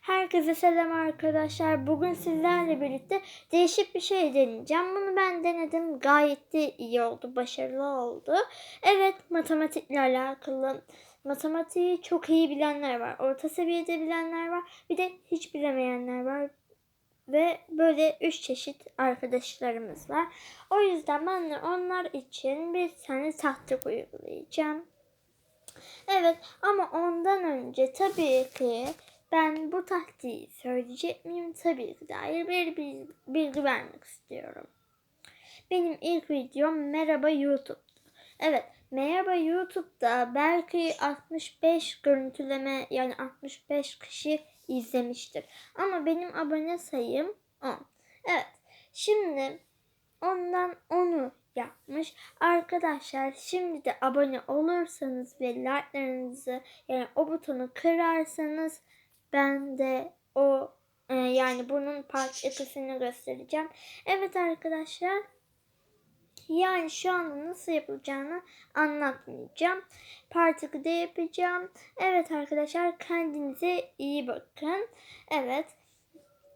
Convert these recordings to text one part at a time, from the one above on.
Herkese selam arkadaşlar. Bugün sizlerle birlikte değişik bir şey deneyeceğim. Bunu ben denedim. Gayet de iyi oldu. Başarılı oldu. Evet matematikle alakalı. Matematiği çok iyi bilenler var. Orta seviyede bilenler var. Bir de hiç bilemeyenler var. Ve böyle üç çeşit arkadaşlarımız var. O yüzden ben de onlar için bir tane taktik uygulayacağım. Evet ama ondan önce tabii ki ben bu taktiği söyleyecek miyim? Tabii ki dair bir bil- bilgi vermek istiyorum. Benim ilk videom Merhaba YouTube. Evet, Merhaba YouTube'da belki 65 görüntüleme yani 65 kişi izlemiştir. Ama benim abone sayım 10. Evet, şimdi ondan onu yapmış. Arkadaşlar şimdi de abone olursanız ve like'larınızı yani o butonu kırarsanız ben de o e, yani bunun ikisini göstereceğim. Evet arkadaşlar yani şu anda nasıl yapılacağını anlatmayacağım. Part 2'de yapacağım. Evet arkadaşlar kendinize iyi bakın. Evet.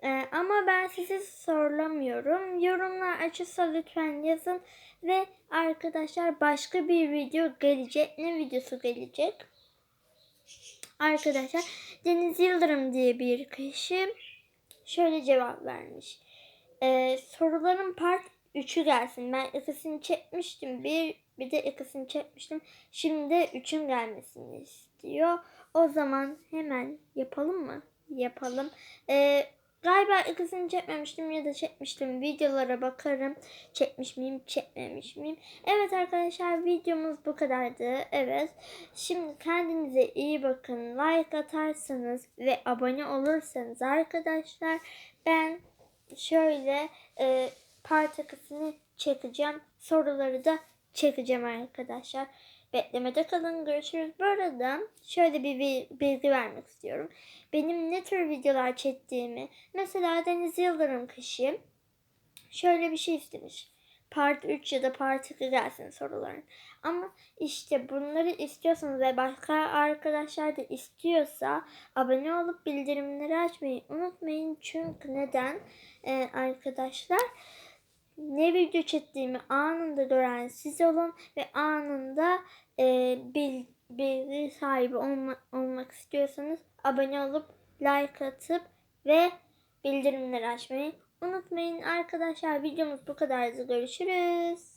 Ee, ama ben sizi sorulamıyorum. Yorumlar açılsa lütfen yazın. Ve arkadaşlar başka bir video gelecek. Ne videosu gelecek? Arkadaşlar Deniz Yıldırım diye bir kişi şöyle cevap vermiş. Ee, soruların part 3'ü gelsin. Ben ikisini çekmiştim. Bir, bir de ikisini çekmiştim. Şimdi de 3'ün gelmesini istiyor. O zaman hemen yapalım mı? Yapalım. Ee, galiba ikisini çekmemiştim ya da çekmiştim. Videolara bakarım. Çekmiş miyim, çekmemiş miyim? Evet arkadaşlar videomuz bu kadardı. Evet. Şimdi kendinize iyi bakın. Like atarsanız ve abone olursanız arkadaşlar ben şöyle e, part çekeceğim. Soruları da çekeceğim arkadaşlar. Beklemede kalın. Görüşürüz. Bu arada şöyle bir bil- bilgi vermek istiyorum. Benim ne tür videolar çektiğimi mesela Deniz Yıldırım kişi şöyle bir şey istemiş. Part 3 ya da Part 2 gelsin soruların. Ama işte bunları istiyorsanız ve başka arkadaşlar da istiyorsa abone olup bildirimleri açmayı unutmayın. Çünkü neden Ee, arkadaşlar? Ne video çektiğimi anında gören siz olun ve anında e, bil, bilgi sahibi olma, olmak istiyorsanız abone olup like atıp ve bildirimleri açmayı unutmayın arkadaşlar. Videomuz bu kadardı. Görüşürüz.